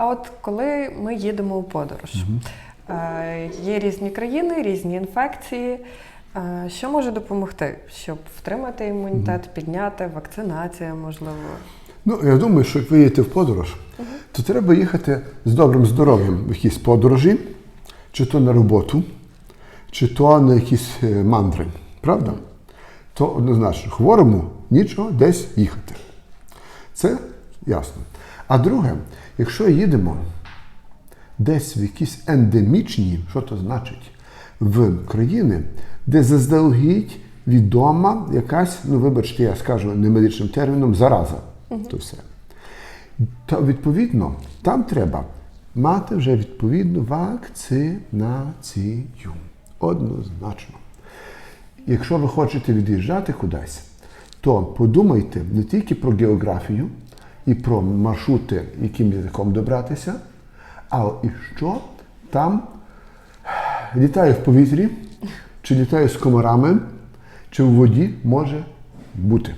А от коли ми їдемо у подорож, е, є різні країни, різні інфекції. Е, Що може допомогти, щоб втримати імунітет, підняти вакцинація, можливо? Ну, я думаю, що як ви їдете в подорож, то треба їхати з добрим здоров'ям в якісь подорожі, чи то на роботу, чи то на якісь е, мандри. Правда? То однозначно, хворому нічого десь їхати. Це ясно. А друге, якщо їдемо десь в якісь ендемічні, що то значить, в країни, де заздалегідь відома якась, ну вибачте, я скажу не медичним терміном, зараза. То все. То відповідно там треба мати вже відповідну вакцинацію. Однозначно. Якщо ви хочете від'їжджати кудись, то подумайте не тільки про географію і про маршрути, яким язиком добратися, а і що там літає в повітрі, чи літає з комарами, чи в воді може бути.